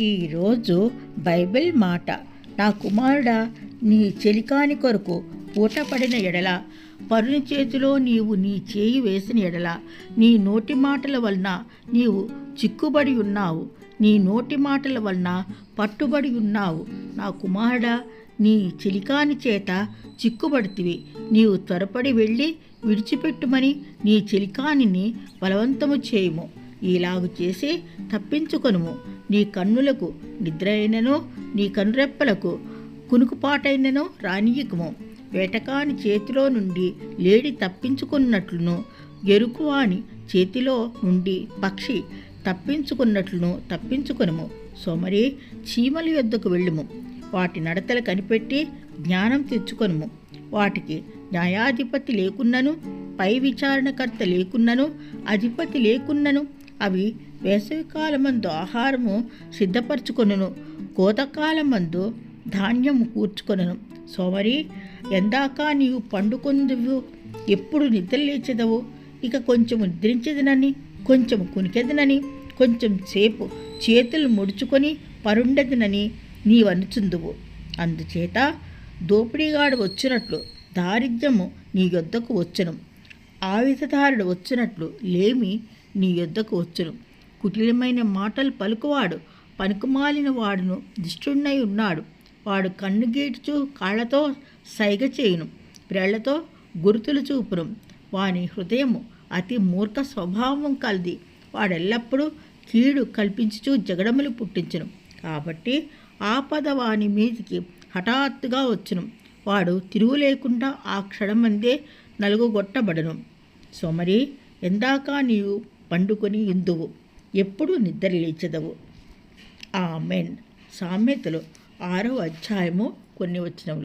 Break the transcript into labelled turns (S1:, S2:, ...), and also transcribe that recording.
S1: ఈరోజు బైబిల్ మాట. నా కుమారుడా నీ చెలికాని కొరకు పూటపడిన ఎడల పరుని చేతిలో నీవు నీ చేయి వేసిన ఎడల నీ నోటి మాటల వలన నీవు చిక్కుబడి ఉన్నావు. నీ నోటి మాటల వలన పట్టుబడి ఉన్నావు. నా కుమారుడా నీ చిలికాని చేత చిక్కుబడితివి. నీవు త్వరపడి వెళ్ళి విడిచిపెట్టుమని నీ చిలికానిని బలవంతము చేయము. ఇలాగ చేసి తప్పించుకొనుము. నీ కన్నులకు నిద్ర అయినను నీ కనురెప్పలకు కునుకుపాటైనను రానియకము వేటకాని చేతిలో నుండి లేడి తప్పించుకున్నట్లును ఎరుకువాని చేతిలో నుండి పక్షి తప్పించుకున్నట్లును తప్పించుకునము. సోమరి చీమల యొద్దకు వెళ్ళుము. వాటి నడతలు కనిపెట్టి జ్ఞానం తెచ్చుకొనుము. వాటికి న్యాయాధిపతి లేకున్నను పై విచారణకర్త లేకున్నను అధిపతి లేకున్నను అవి వేసవికాలమందు ఆహారము సిద్ధపరచుకొనును. కోతకాలమందు ధాన్యము కూర్చుకొనను. సోమరి ఎందాక నీవు పండుకొందువు ఎప్పుడు నిద్రలేచెదవు ఇక కొంచెం నిద్రించదనని కొంచెం కునికెదనని కొంచెం సేపు చేతులు ముడుచుకొని పరుండదనని నీవనుచుందువు. అందుచేత దోపిడీగాడు వచ్చినట్లు దారిద్ర్యము నీ యొద్దకు వచ్చును. ఆయుధదారుడు వచ్చినట్లు లేమి నీ యొద్దకు వచ్చును. కుటిలమైన మాటలు పలుకువాడు పనికిమాలిన వాడును దిష్టున్నై ఉన్నాడు. వాడు కన్ను గీటుచు కాళ్ళతో సైగ చేయును ప్రేళ్ళతో గుర్తులు చూపును. వాని హృదయము అతి మూర్ఖ స్వభావం కలది. వాడెల్లప్పుడూ కీడు కల్పించుచు జగడములు పుట్టించును. కాబట్టి ఆపద వాని మీదికి హఠాత్తుగా వచ్చును. వాడు తిరుగు లేకుండా ఆ క్షణమందే నలుగుగొట్టబడను. సోమరి ఎందాక నీవు పండుకొని ఇందువు. ఎప్పుడు నిద్ర లేచెదవు. ఆమెన్. సామెతలు ఆరో అధ్యాయము కొన్ని వచ్చినవి